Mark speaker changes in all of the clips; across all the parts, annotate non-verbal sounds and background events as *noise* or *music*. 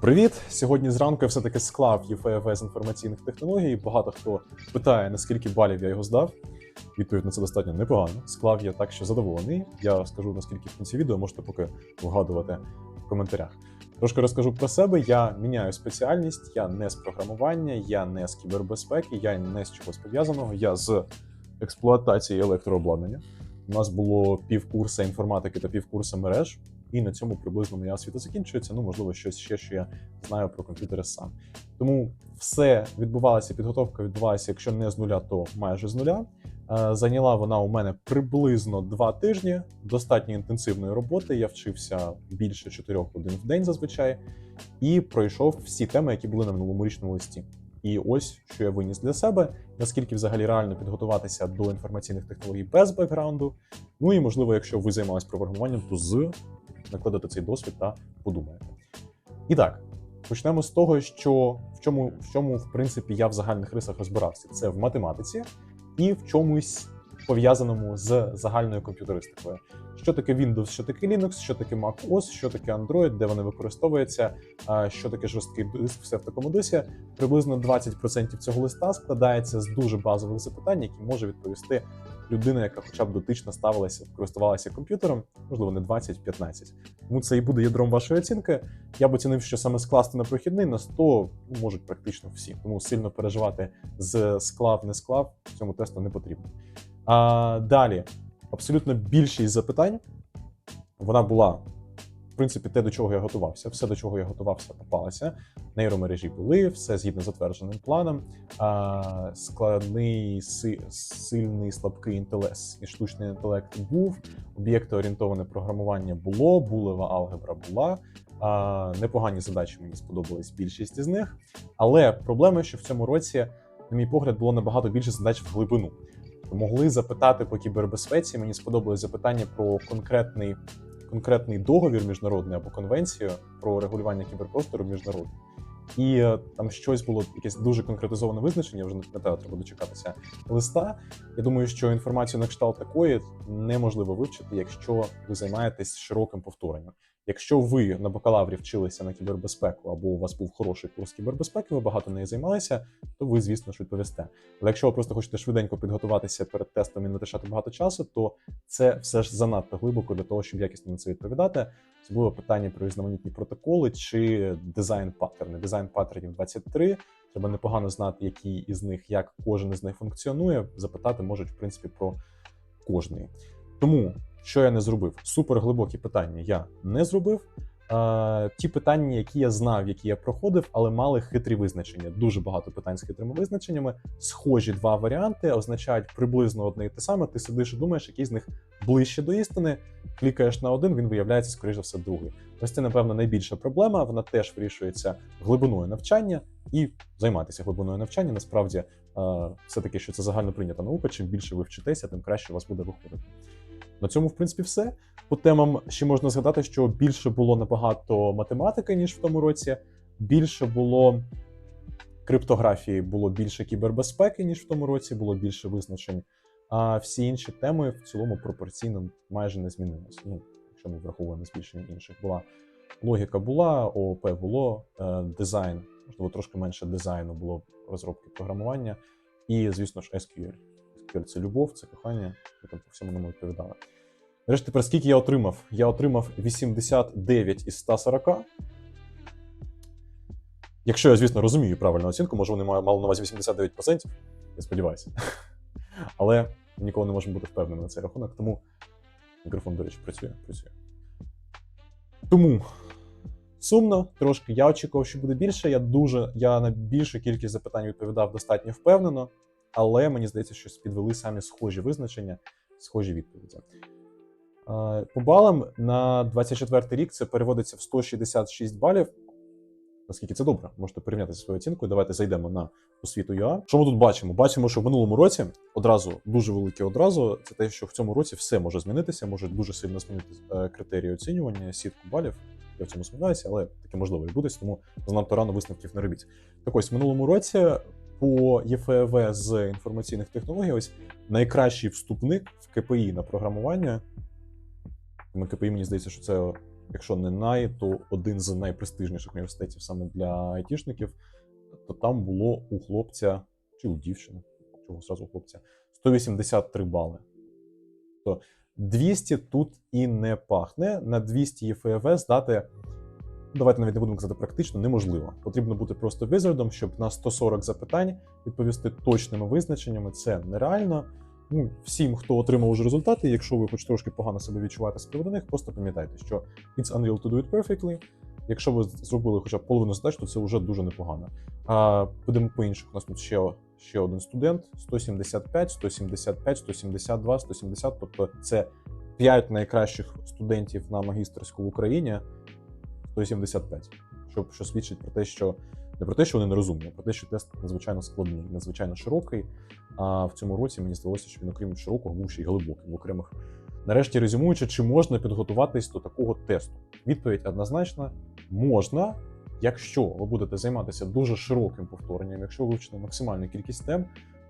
Speaker 1: Привіт! Сьогодні зранку я все-таки склав ЄФФ з інформаційних технологій. Багато хто питає, наскільки балів я його здав. Відповідь на це достатньо непогано. Склав я так, що задоволений. Я скажу наскільки в кінці відео, можете поки вгадувати в коментарях. Трошки розкажу про себе. Я міняю спеціальність, я не з програмування, я не з кібербезпеки, я не з чогось пов'язаного, я з експлуатації електрообладнання. У нас було півкурса інформатики та півкурса мереж. І на цьому приблизно моя освіта закінчується. Ну, можливо, щось ще, що я знаю про комп'ютери сам. Тому все відбувалося, підготовка відбувалася, якщо не з нуля, то майже з нуля. Е, Зайняла вона у мене приблизно два тижні достатньо інтенсивної роботи. Я вчився більше 4 годин в день зазвичай, і пройшов всі теми, які були на минулому річному листі. І ось що я виніс для себе, наскільки взагалі реально підготуватися до інформаційних технологій без бекграунду. Ну і можливо, якщо ви займалися програмуванням, то з накладете цей досвід та подумаєте. І так, почнемо з того, що в чому, в чому в принципі я в загальних рисах розбирався. Це в математиці і в чомусь пов'язаному з загальною комп'ютеристикою. Що таке Windows, що таке Linux, що таке Mac OS, що таке Android, де вони використовуються, що таке жорсткий диск, все в такому дусі. Приблизно 20% цього листа складається з дуже базових запитань, які може відповісти людина, яка хоча б дотично ставилася, користувалася комп'ютером, можливо, не 20-15. Тому це і буде ядром вашої оцінки. Я б оцінив, що саме скласти на прохідний на 100 ну, можуть практично всі. Тому сильно переживати з склав, не склав цьому тесту не потрібно. А далі, абсолютно більшість запитань вона була. Принципі, те, до чого я готувався, все, до чого я готувався, попалося. Нейромережі були, все згідно з затвердженим планом. А, складний, си, сильний, слабкий інтелект штучний інтелект був. Об'єктоорієнтоване програмування було, булева алгебра була. А, непогані задачі мені сподобались більшість із них. Але проблема, що в цьому році, на мій погляд, було набагато більше задач в глибину. Могли запитати по кібербезпеці. Мені сподобалось запитання про конкретний конкретний договір міжнародний або конвенцію про регулювання кіберпростору міжнародний. І е, там щось було якесь дуже конкретизоване визначення, вже не треба дочекатися листа. Я думаю, що інформацію на кшталт такої неможливо вивчити, якщо ви займаєтесь широким повторенням. Якщо ви на бакалаврі вчилися на кібербезпеку, або у вас був хороший курс кібербезпеки, ви багато нею займалися, то ви, звісно ж, відповісте. Але якщо ви просто хочете швиденько підготуватися перед тестом і не витрачати багато часу, то це все ж занадто глибоко для того, щоб якісно на це відповідати. Особливо питання про різноманітні протоколи чи дизайн паттерни. Дизайн паттернів 23. Треба непогано знати, який із них, як кожен із них функціонує. Запитати можуть, в принципі, про кожний. Тому що я не зробив? Супер глибокі питання я не зробив. Е, ті питання, які я знав, які я проходив, але мали хитрі визначення. Дуже багато питань з хитрими визначеннями. Схожі два варіанти означають приблизно одне і те саме. Ти сидиш і думаєш, який з них ближче до істини. Клікаєш на один, він виявляється, скоріш за все, другий. Ось це, напевно, найбільша проблема. Вона теж вирішується глибиною навчання і займатися глибиною навчання. Насправді, е, все таки, що це загально прийнята наука. Чим більше ви вчитеся, тим краще у вас буде виходити. На цьому, в принципі, все. По темам ще можна згадати, що більше було набагато математики, ніж в тому році. Більше було криптографії, було більше кібербезпеки, ніж в тому році, було більше визначень. А всі інші теми в цілому пропорційно майже не змінилися. Ну, якщо ми враховуємо збільшення інших. Була логіка була, ООП було, е, дизайн, можливо, трошки менше дизайну було розробки програмування, і, звісно ж, SQL. SQL – це любов, це кохання, і там по всьому нам відповідали. Нарешті, тепер скільки я отримав? Я отримав 89 із 140. Якщо я, звісно, розумію правильну оцінку, може вони мали на увазі 89%, я сподіваюся. *laughs* Але ніколи не можемо бути впевненими на цей рахунок, тому мікрофон, до речі, працює, працює. Тому сумно трошки. Я очікував, що буде більше. Я дуже я на більшу кількість запитань відповідав достатньо впевнено, але мені здається, що підвели самі схожі визначення, схожі відповіді. Е, По балам на 24 рік це переводиться в 166 балів. Наскільки це добре, можете порівняти зі своєю оцінкою. Давайте зайдемо на освіту ЮА. Що ми тут бачимо? Бачимо, що в минулому році одразу дуже велике одразу. Це те, що в цьому році все може змінитися, може дуже сильно змінити е, критерії оцінювання, сітку балів. Я в цьому сумніваюся, але таке можливо і буде, тому занадто рано висновків не робіть. Так ось в минулому році по ЄФВ з інформаційних технологій, ось найкращий вступник в КПІ на програмування. КПІ мені здається, що це якщо не най, то один з найпрестижніших університетів саме для айтішників, то там було у хлопця чи у дівчини, чого зразу у хлопця, 183 бали. То 200 тут і не пахне. На 200 ЄФВ здати, давайте навіть не будемо казати практично, неможливо. Потрібно бути просто визардом, щоб на 140 запитань відповісти точними визначеннями. Це нереально. Ну, всім, хто отримав уже результати, якщо ви хоч трошки погано себе відчуваєте з приводу них, просто пам'ятайте, що it's unreal to do it perfectly. Якщо ви зробили хоча б половину задач, то це вже дуже непогано. А будемо по інших. У нас тут ще, ще один студент: 175, 175, 172, 170. Тобто це 5 найкращих студентів на магістерську в Україні 175. Що, що свідчить про те, що не про те, що вони не розумні, а про те, що тест надзвичайно складний, надзвичайно широкий. А в цьому році мені здалося, що він, окрім широкого, був ще й глибокий в окремих. Нарешті резюмуючи, чи можна підготуватись до такого тесту? Відповідь однозначна: можна, якщо ви будете займатися дуже широким повторенням, якщо вивчите максимальну кількість тем,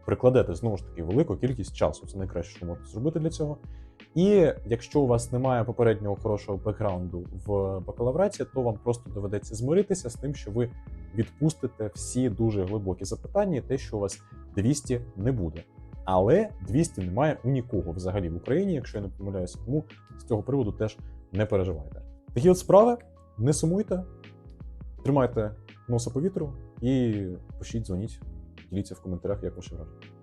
Speaker 1: прикладете знову ж таки велику кількість часу. Це найкраще, що можете зробити для цього. І якщо у вас немає попереднього хорошого бекграунду в бакалавраті, то вам просто доведеться змиритися з тим, що ви відпустите всі дуже глибокі запитання, і те, що у вас 200 не буде. Але 200 немає у нікого взагалі в Україні, якщо я не помиляюся. Тому з цього приводу теж не переживайте. Такі от справи, не сумуйте, тримайте носа по вітру і пишіть, дзвоніть, діліться в коментарях, як ваші враження.